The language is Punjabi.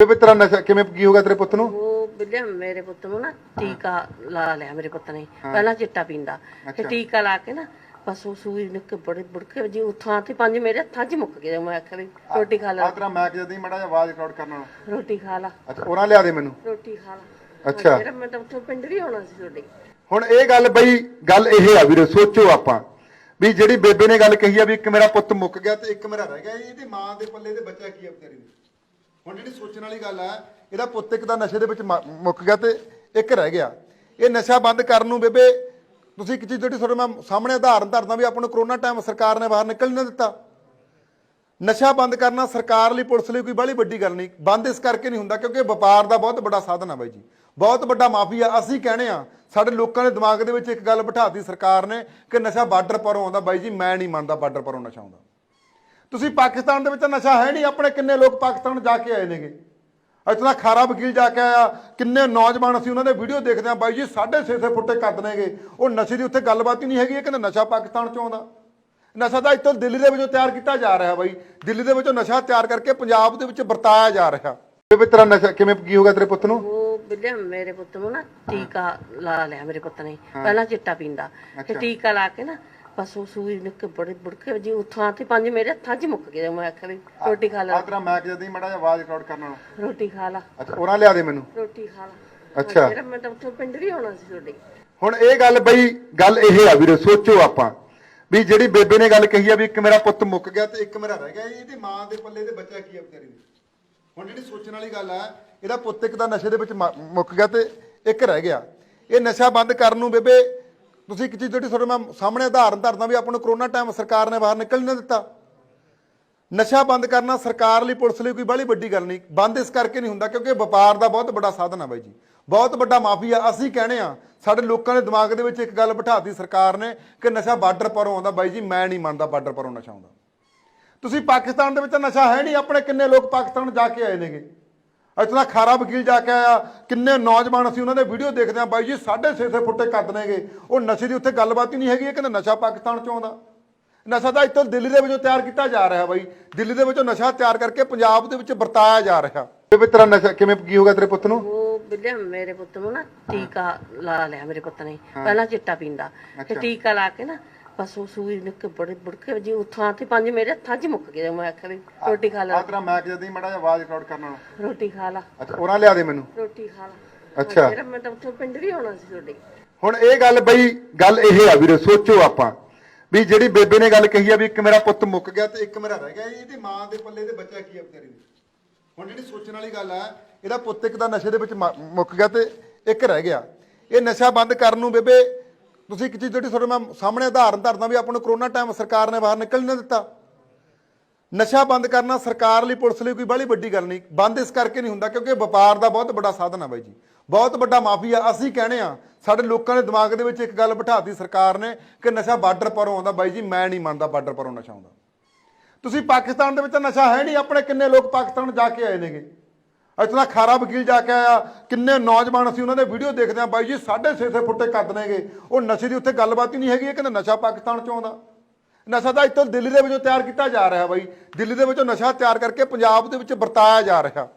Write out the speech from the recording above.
ਬੇਬੇ ਤੇਰਾ ਨਸ਼ਾ ਕਿਵੇਂ ਕੀ ਹੋਗਾ ਤੇਰੇ ਪੁੱਤ ਨੂੰ? ਉਹ ਬਿੱਲੇ ਮੇਰੇ ਪੁੱਤ ਨੂੰ ਨਾ ਟੀਕਾ ਲਾ ਲਿਆ ਮੇਰੇ ਪੁੱਤ ਨੇ। ਪਹਿਲਾਂ ਚਿੱਟਾ ਪੀਂਦਾ। ਤੇ ਟੀਕਾ ਲਾ ਕੇ ਨਾ ਬਸ ਉਹ ਸੂਈ ਨਿੱਕ ਬੜੇ ਬੁੜਕੇ ਜੀ ਉਥਾਂ ਤੇ ਪੰਜ ਮੇਰੇ ਹੱਥਾਂ 'ਚ ਹੀ ਮੁੱਕ ਗਏ। ਮੈਂ ਆਖਿਆ ਵੀ ਰੋਟੀ ਖਾ ਆ ਲਾ ਤੇਰਾ ਮੈਕ ਜਦੀ ਮੜਾ ਆਵਾਜ਼ ਰਿਕਾਰਡ ਕਰਨ ਵਾਲਾ। ਰੋਟੀ ਖਾ ਲਾ। ਅੱਛਾ ਉਹਨਾਂ ਲਿਆ ਦੇ ਮੈਨੂੰ? ਰੋਟੀ ਖਾ ਲਾ। ਅੱਛਾ। ਫਿਰ ਮੈਂ ਤਾਂ ਉੱਥੋਂ ਪਿੰਡ ਵੀ ਆਉਣਾ ਸੀ ਤੁਹਾਡੇ। ਹੁਣ ਇਹ ਗੱਲ ਬਈ ਗੱਲ ਇਹ ਆ ਵੀਰੇ ਸੋਚੋ ਆਪਾਂ। ਵੀ ਜਿਹੜੀ ਬੇਬੇ ਨੇ ਗੱਲ ਕਹੀ ਆ ਵੀ ਇੱਕ ਮੇਰਾ ਪੁੱਤ ਮੁੱਕ ਗਿਆ ਤੇ ਇੱਕ ਮੇਰਾ ਰਹਿ ਗਿਆ ਇਹਦੀ ਮਾਂ ਦੇ ਪੱਲੇ ਤੇ ਬੱਚਾ ਕੀ ਆ ਵਿਚਾਰੀ ਹੁਣ ਜਿਹੜੀ ਸੋਚਣ ਵਾਲੀ ਗੱਲ ਹੈ, ਇਹਦਾ ਪੁੱਤ ਇੱਕ ਤਾਂ ਨਸ਼ੇ ਦੇ ਵਿੱਚ ਮ- ਮੁੱਕ ਗਿਆ ਤੇ ਇੱਕ ਰਹਿ ਗਿਆ। ਇਹ ਨਸ਼ਾ ਬੰਦ ਕਰਨ ਨੂੰ ਬੇਬੇ, ਤੁਸੀਂ ਇੱਕ ਚੀਜ਼ ਜਿਹੜੀ ਤੁਹਾਡੇ ਮੈਂ ਸਾਹਮਣੇ ਉਦਾਹਰਨ ਧਰਦਾ ਵੀ ਆਪਾਂ ਨੂੰ ਕਰੋਨਾ ਟਾਈਮ ਸਰਕਾਰ ਨੇ ਬਾਹਰ ਨਿਕਲ ਨਹੀਂ ਦਿੱਤਾ। ਨਸ਼ਾ ਬੰਦ ਕਰਨਾ ਸਰਕਾਰ ਲਈ, ਪੁਲਿਸ ਲਈ ਕੋਈ ਬਾਹਲੀ ਵੱਡੀ ਗੱਲ ਨਹੀਂ। ਬੰਦ ਇਸ ਕਰਕੇ ਨਹੀਂ ਹੁੰਦਾ ਕਿਉਂਕਿ ਵਪਾਰ ਦਾ ਬਹੁਤ ਵੱਡਾ ਸਾਧਨ ਆ ਬਾਈ ਜੀ। ਬਹੁਤ ਵੱਡਾ ਮਾਫੀਆ, ਅਸੀਂ ਕਹਿੰਦੇ ਆ ਸਾਡੇ ਲੋਕਾਂ ਦੇ ਦਿਮਾਗ ਦੇ ਵਿੱਚ ਇੱਕ ਗੱਲ ਬਿਠਾਤੀ ਸਰਕਾਰ ਨੇ ਕਿ ਨਸ਼ਾ ਬਾਰਡਰ ਪਰੋਂ ਆਉਂਦਾ। ਬਾਈ ਜੀ, ਮੈਂ ਨਹੀਂ ਮੰਨਦਾ ਬਾਰਡਰ ਪਰੋਂ ਨਸ਼ਾ ਆਉਂਦਾ। ਤੁਸੀਂ ਪਾਕਿਸਤਾਨ ਦੇ ਵਿੱਚ ਤਾਂ ਨਸ਼ਾ ਹੈ ਨਹੀਂ ਆਪਣੇ ਕਿੰਨੇ ਲੋਕ ਪਾਕਿਸਤਾਨ ਜਾ ਕੇ ਆਏ ਨੇਗੇ? ਇਤਨਾ ਖਾਰਾ ਵਕੀਲ ਜਾ ਕੇ ਆਇਆ ਕਿੰਨੇ ਨੌਜਵਾਨ ਅਸੀਂ ਉਹਨਾਂ ਦੇ ਵੀਡੀਓ ਦੇਖਦੇ ਆ ਬਾਈ ਜੀ 6.5 ਫੁੱਟੇ ਕੱਦ ਨੇਗੇ। ਉਹ ਨਸ਼ੇ ਦੀ ਉੱਥੇ ਗੱਲਬਾਤ ਹੀ ਨਹੀਂ ਹੈਗੀ ਇਹ ਕਹਿੰਦੇ ਨਸ਼ਾ ਪਾਕਿਸਤਾਨ ਚੋਂ ਆਉਂਦਾ। ਨਸ਼ਾ ਤਾਂ ਇੱਥੋਂ ਦਿੱਲੀ ਦੇ ਵਿੱਚੋਂ ਤਿਆਰ ਕੀਤਾ ਜਾ ਰਿਹਾ ਬਾਈ। ਦਿੱਲੀ ਦੇ ਵਿੱਚੋਂ ਨਸ਼ਾ ਤਿਆਰ ਕਰਕੇ ਪੰਜਾਬ ਦੇ ਵਿੱਚ ਵਰਤਾਇਆ ਜਾ ਰਿਹਾ। ਬੇਬੇ ਤੇਰਾ ਨਸ਼ਾ ਕਿਵੇਂ ਕੀ ਹੋਗਾ ਤੇਰੇ ਪੁੱਤ ਨੂੰ? ਉਹ ਬਿੱਲੇ ਮੇਰੇ ਪੁੱਤ ਨੂੰ ਨਾ ਟੀਕਾ ਲਾ ਲਿਆ ਮੇਰੇ ਪੁੱਤ ਨੇ। ਪਹਿਲਾਂ ਚਿੱਟਾ ਪੀਂਦਾ ਤੇ ਟੀਕਾ ਲਾ ਕੇ ਨਾ ਉਹ ਸੂਈ ਨਿੱਕ ਬੜੇ ਬੁੜਕੇ ਜੀ ਉਥਾਂ ਤੇ ਪੰਜ ਮੇਰੇ ਹੱਥਾਂ 'ਚ ਮੁੱਕ ਗਏ ਮੈਂ ਆਖਿਆ ਵੀ ਰੋਟੀ ਖਾ ਲਾ। ਆ ਤੇਰਾ ਮੈਕ ਜਦੀ ਮੜਾ ਆਵਾਜ਼ ਰਿਕਾਰਡ ਕਰਨ ਵਾਲਾ ਰੋਟੀ ਖਾ ਲਾ। ਅੱਛਾ ਉਹਨਾਂ ਲਿਆ ਦੇ ਮੈਨੂੰ। ਰੋਟੀ ਖਾ ਲਾ। ਅੱਛਾ। ਫਿਰ ਮੈਂ ਤਾਂ ਉੱਥੋਂ ਪਿੰਡ ਵੀ ਆਉਣਾ ਸੀ ਤੁਹਾਡੇ। ਹੁਣ ਇਹ ਗੱਲ ਬਈ ਗੱਲ ਇਹ ਆ ਵੀਰੇ ਸੋਚੋ ਆਪਾਂ। ਵੀ ਜਿਹੜੀ ਬੇਬੇ ਨੇ ਗੱਲ ਕਹੀ ਆ ਵੀ ਇੱਕ ਮੇਰਾ ਪੁੱਤ ਮੁੱਕ ਗਿਆ ਤੇ ਇੱਕ ਮੇਰਾ ਰਹਿ ਗਿਆ ਇਹਦੀ ਮਾਂ ਦੇ ਪੱਲੇ ਤੇ ਬੱਚਾ ਕੀ ਆ ਵਿਚਾਰੀ ਹੁਣ ਜਿਹੜੀ ਸੋਚਣ ਵਾਲੀ ਗੱਲ ਆ ਇਹਦਾ ਪੁੱਤ ਇੱਕ ਤਾਂ ਨਸ਼ੇ ਦੇ ਵਿੱਚ ਮ- ਮੁੱਕ ਗਿਆ ਤੇ ਇੱਕ ਰਹਿ ਗਿਆ। ਇਹ ਨਸ਼ਾ ਬੰਦ ਕਰਨ ਨੂੰ ਬੇਬੇ ਤੁਸੀਂ ਇੱਕ ਚੀਜ਼ ਜਿਹੜੀ ਤੁਹਾਡੇ ਮੈਂ ਸਾਹਮਣੇ ਉਦਾਹਰਨ ਧਰਦਾ ਵੀ ਆਪਾਂ ਨੂੰ ਕਰੋਨਾ ਟਾਈਮ ਸਰਕਾਰ ਨੇ ਬਾਹਰ ਨਿਕਲ ਨਹੀਂ ਦਿੱਤਾ। ਨਸ਼ਾ ਬੰਦ ਕਰਨਾ ਸਰਕਾਰ ਲਈ ਪੁਲਿਸ ਲਈ ਕੋਈ ਬਾਹਲੀ ਵੱਡੀ ਗੱਲ ਨਹੀਂ। ਬੰਦ ਇਸ ਕਰਕੇ ਨਹੀਂ ਹੁੰਦਾ ਕਿਉਂਕਿ ਵਪਾਰ ਦਾ ਬਹੁਤ ਵੱਡਾ ਸਾਧਨ ਆ ਬਾਈ ਜੀ। ਬਹੁਤ ਵੱਡਾ ਮਾਫੀਆ ਅਸੀਂ ਕਹਿੰਦੇ ਆ ਸਾਡੇ ਲੋਕਾਂ ਦੇ ਦਿਮਾਗ ਦੇ ਵਿੱਚ ਇੱਕ ਗੱਲ ਬਿਠਾਤੀ ਸਰਕਾਰ ਨੇ ਕਿ ਨਸ਼ਾ ਬਾਰਡਰ ਪਰੋਂ ਆਉਂਦਾ। ਬਾਈ ਜੀ, ਮੈਂ ਨਹੀਂ ਮੰਨਦਾ ਬਾਰਡਰ ਪਰੋਂ ਨਸ਼ਾ ਆਉਂਦਾ। ਤੁਸੀਂ ਪਾਕਿਸਤਾਨ ਦੇ ਵਿੱਚ ਤਾਂ ਨਸ਼ਾ ਹੈ ਨਹੀਂ। ਆਪਣੇ ਕਿੰਨੇ ਲੋਕ ਪਾਕਿਸਤਾਨ ਜਾ ਕੇ ਆਏ ਨੇਗੇ? ਇਤਨਾ ਖਾਰਾ ਵਕੀਲ ਜਾ ਕੇ ਆਇਆ ਕਿੰਨੇ ਨੌਜਵਾਨ ਅਸੀਂ ਉਹਨਾਂ ਦੇ ਵੀਡੀਓ ਦੇਖਦੇ ਆ ਬਾਈ ਜੀ 6.5 ਫੁੱਟੇ ਕੱਦ ਨੇਗੇ। ਉਹ ਨਸ਼ੇ ਦੀ ਉੱਥੇ ਗੱਲਬਾਤ ਹੀ ਨਹੀਂ ਹੈਗੀ ਇਹ ਕਹਿੰਦੇ ਨਸ਼ਾ ਪਾਕਿਸਤਾਨ ਚੋਂ ਆਉਂਦਾ। ਨਸ਼ਾ ਤਾਂ ਇੱਥੋਂ ਦਿੱਲੀ ਦੇ ਵਿੱਚੋਂ ਤਿਆਰ ਕੀਤਾ ਜਾ ਰਿਹਾ ਬਾਈ। ਦਿੱਲੀ ਦੇ ਵਿੱਚੋਂ ਨਸ਼ਾ ਤਿਆਰ ਕਰਕੇ ਪੰਜਾਬ ਦੇ ਵਿੱਚ ਵਰਤਾਇਆ ਜਾ ਰਿਹਾ। ਬੇਬੇ ਤੇਰਾ ਨਸ਼ਾ ਕਿਵੇਂ ਕੀ ਹੋਗਾ ਤੇਰੇ ਪੁੱਤ ਨੂੰ? ਉਹ ਬਿੱਲੇ ਮੇਰੇ ਪੁੱਤ ਨੂੰ ਨਾ ਟੀਕਾ ਲਾ ਲਿਆ ਮੇਰੇ ਪੁੱਤ ਨੇ। ਪਹਿਲਾਂ ਚਿੱਟਾ ਪੀਂਦਾ ਤੇ ਟੀਕਾ ਲਾ ਕੇ ਨਾ ਉਹ ਸੂਈ ਨਿੱਕ ਬੜੇ ਬੁੜਕੇ ਜੀ ਉਥਾਂ ਤੇ ਪੰਜ ਮੇਰੇ ਹੱਥਾਂ 'ਚ ਮੁੱਕ ਗਏ ਮੈਂ ਆਖਿਆ ਵੀ ਰੋਟੀ ਖਾ ਲਾ। ਆ ਤੇਰਾ ਮੈਕ ਜਦੀ ਮੜਾ ਆਵਾਜ਼ ਰਿਕਾਰਡ ਕਰਨ ਵਾਲਾ ਰੋਟੀ ਖਾ ਲਾ। ਅੱਛਾ ਉਹਨਾਂ ਲਿਆ ਦੇ ਮੈਨੂੰ? ਰੋਟੀ ਖਾ ਲਾ। ਅੱਛਾ। ਫਿਰ ਮੈਂ ਤਾਂ ਉੱਥੋਂ ਪਿੰਡ ਵੀ ਆਉਣਾ ਸੀ ਤੁਹਾਡੇ। ਹੁਣ ਇਹ ਗੱਲ ਬਈ ਗੱਲ ਇਹ ਆ ਵੀਰੇ ਸੋਚੋ ਆਪਾਂ ਵੀ ਜਿਹੜੀ ਬੇਬੇ ਨੇ ਗੱਲ ਕਹੀ ਆ ਵੀ ਇੱਕ ਮੇਰਾ ਪੁੱਤ ਮੁੱਕ ਗਿਆ ਤੇ ਇੱਕ ਮੇਰਾ ਰਹਿ ਗਿਆ ਇਹਦੀ ਮਾਂ ਦੇ ਪੱਲੇ ਤੇ ਬੱਚਾ ਕੀ ਆ ਵਿਚਾਰੀ ਨੂੰ ਹੁਣ ਜਿਹੜੀ ਸੋਚਣ ਵਾਲੀ ਗੱਲ ਆ ਇਹਦਾ ਪੁੱਤ ਇੱਕ ਤਾਂ ਨਸ਼ੇ ਦੇ ਵਿੱਚ ਮ- ਮੁੱਕ ਗਿਆ ਤੇ ਇੱਕ ਰਹਿ ਗਿਆ। ਇਹ ਨਸ਼ਾ ਬੰਦ ਕਰਨ ਨੂੰ ਬੇਬੇ ਤੁਸੀਂ ਇੱਕ ਚੀਜ਼ ਜਿਹੜੀ ਤੁਹਾਡੇ ਮੈਂ ਸਾਹਮਣੇ ਉਦਾਹਰਨ ਧਰਦਾ ਵੀ ਆਪਾਂ ਨੂੰ ਕਰੋਨਾ ਟਾਈਮ ਸਰਕਾਰ ਨੇ ਬਾਹਰ ਨਿਕਲ ਨਹੀਂ ਦਿੱਤਾ। ਨਸ਼ਾ ਬੰਦ ਕਰਨਾ ਸਰਕਾਰ ਲਈ ਪੁਲਿਸ ਲਈ ਕੋਈ ਬਾਹਲੀ ਵੱਡੀ ਗੱਲ ਨਹੀਂ। ਬੰਦ ਇਸ ਕਰਕੇ ਨਹੀਂ ਹੁੰਦਾ ਕਿਉਂਕਿ ਵਪਾਰ ਦਾ ਬਹੁਤ ਵੱਡਾ ਸਾਧਨ ਆ ਬਾਈ ਜੀ। ਬਹੁਤ ਵੱਡਾ ਮਾਫੀਆ। ਅਸੀਂ ਕਹਿੰਦੇ ਆ ਸਾਡੇ ਲੋਕਾਂ ਦੇ ਦਿਮਾਗ ਦੇ ਵਿੱਚ ਇੱਕ ਗੱਲ ਬਿਠਾਤੀ ਸਰਕਾਰ ਨੇ ਕਿ ਨਸ਼ਾ ਬਾਰਡਰ ਪਰੋਂ ਆਉਂਦਾ। ਬਾਈ ਜੀ, ਮੈਂ ਨਹੀਂ ਮੰਨਦਾ ਬਾਰਡਰ ਪਰੋਂ ਨਸ਼ਾ ਆਉਂਦਾ। ਤੁਸੀਂ ਪਾਕਿਸਤਾਨ ਦੇ ਵਿੱਚ ਤਾਂ ਨਸ਼ਾ ਹੈ ਨਹੀਂ। ਆਪਣੇ ਕਿੰਨੇ ਲੋਕ ਪਾਕਿਸਤਾਨ ਜਾ ਕੇ ਆਏ ਨੇਗੇ? ਇਤਨਾ ਖਾਰਾ ਵਕੀਲ ਜਾ ਕੇ ਆਇਆ, ਕਿੰਨੇ ਨੌਜਵਾਨ ਅਸੀਂ ਉਹਨਾਂ ਦੇ ਵੀਡੀਓ ਦੇਖਦੇ ਆ ਬਾਈ ਜੀ 6.5 ਫੁੱਟੇ ਕੱਦ ਨੇਗੇ। ਉਹ ਨਸ਼ੇ ਦੀ ਉੱਥੇ ਗੱਲਬਾਤ ਹੀ ਨਹੀਂ ਹੈਗੀ, ਇਹ ਕਹਿੰਦਾ ਨਸ਼ਾ ਪਾਕਿਸਤਾਨ ਚੋਂ ਆਉਂਦਾ। ਨਸ਼ਾ ਤਾਂ ਇੱਥੋਂ ਦਿੱਲੀ ਦੇ ਵਿੱਚੋਂ ਤਿਆਰ ਕੀਤਾ ਜਾ ਰਿਹਾ ਬਾਈ। ਦਿੱਲੀ ਦੇ ਵਿੱਚੋਂ ਨਸ਼ਾ ਤਿਆਰ ਕਰਕੇ ਪੰਜਾਬ ਦੇ ਵਿੱਚ ਵਰਤਾਇਆ ਜਾ ਰਿਹਾ।